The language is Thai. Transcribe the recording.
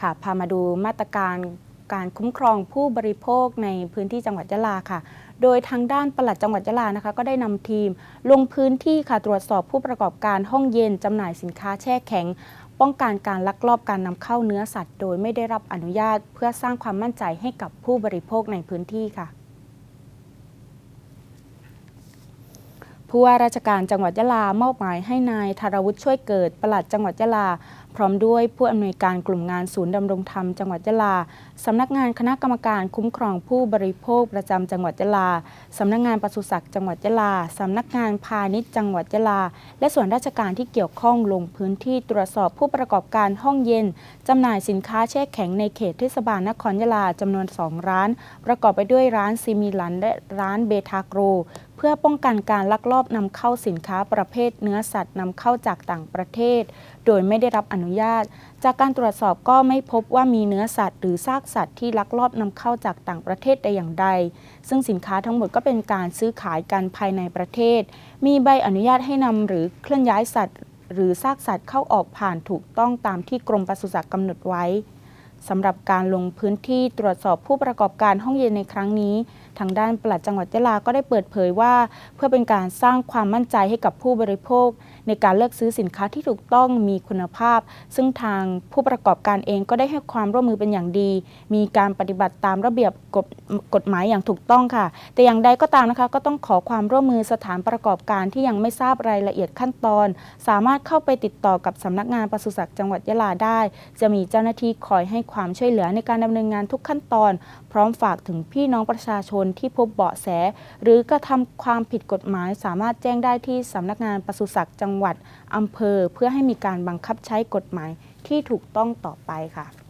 ค่ะ พามาดูมาตรการการคุ้มครองผู้บริโภคในพื้นที่จังหวัดยะลาค่ะ โดยทางด้านปลัดจังหวัดยะลานะคะ ก็ได้นำทีม ลงพื้นที่ค่ะตรวจสอบผู้ประกอบการห้องเย็นจำหน่ายสินค้าแช่แข็ง ป้องกันการลักลอบการนำเข้าเนื้อสัตว์ โดยไม่ได้รับอนุญาต เพื่อสร้างความมั่นใจให้กับผู้บริโภคในพื้นที่ค่ะ ผู้ว่าราชการจังหวัดยะลามอบหมายให้นายธารวุฒิช่วยเกิดปลัดจังหวัดยะลา พร้อมด้วยผู้อำนวยการกลุ่มงานศูนย์ดำรงธรรมจังหวัดยะลาสำนักงานคณะกรรมการคุ้มครองผู้บริโภคประจำจังหวัดยะลาสำนักงานปศุสัตว์จังหวัดยะลาสำนักงานพาณิชย์จังหวัดยะลา และส่วนราชการที่เกี่ยวข้องลงพื้นที่ตรวจสอบผู้ประกอบการห้องเย็นจำหน่ายสินค้าแช่แข็งในเขตเทศบาลนครยะลาจำนวน 2 ร้าน ประกอบไปด้วยร้านซีมิลันและร้านเบทาโกร พื่อป้องกันการลักลอบนำเข้าสินค้าประเภทเนื้อสัตว์นำเข้าจากต่างประเทศ โดยไม่ได้รับอนุญาต จากการตรวจสอบก็ไม่พบว่ามีเนื้อสัตว์หรือซากสัตว์ที่ลักลอบนำเข้าจากต่างประเทศแต่อย่างใด ซึ่งสินค้าทั้งหมดก็เป็นการซื้อขายกันภายในประเทศ มีใบอนุญาตให้นำหรือเคลื่อนย้ายสัตว์ หรือซากสัตว์เข้าออกผ่านถูกต้องตามที่กรมปศุสัตว์กำหนดไว้ สำหรับการลงพื้นที่ตรวจสอบผู้ประกอบการห้องเย็นในครั้งนี้ ทางด้านปลัดจังหวัดยะลาก็ได้เปิดเผยว่า เพื่อเป็นการสร้างความมั่นใจให้กับผู้บริโภค ในการเลือกซื้อสินค้าที่ถูกต้องมีคุณภาพ ซึ่งทางผู้ประกอบการเองก็ได้ให้ความร่วมมือเป็นอย่างดี มีการปฏิบัติตามระเบียบกฎกฎหมายอย่างถูกต้องค่ะ แต่อย่างใดก็ตามนะคะ ก็ต้องขอความร่วมมือสถานประกอบการที่ยังไม่ทราบรายละเอียดขั้นตอน สามารถเข้าไปติดต่อกับสำนักงานปศุสัตว์จังหวัดยะลาได้ จะมีเจ้าหน้าที่คอยให้ความช่วยเหลือในการดำเนินงานทุกขั้นตอน พร้อมฝากถึงพี่น้องประชาชนที่พบเบาะแส หรือกระทำความผิดกฎหมายสามารถแจ้งได้ที่สำนักงานปศุสัตว์จังหวัดอำเภอ เพื่อให้มีการบังคับใช้กฎหมายที่ถูกต้องต่อไปค่ะ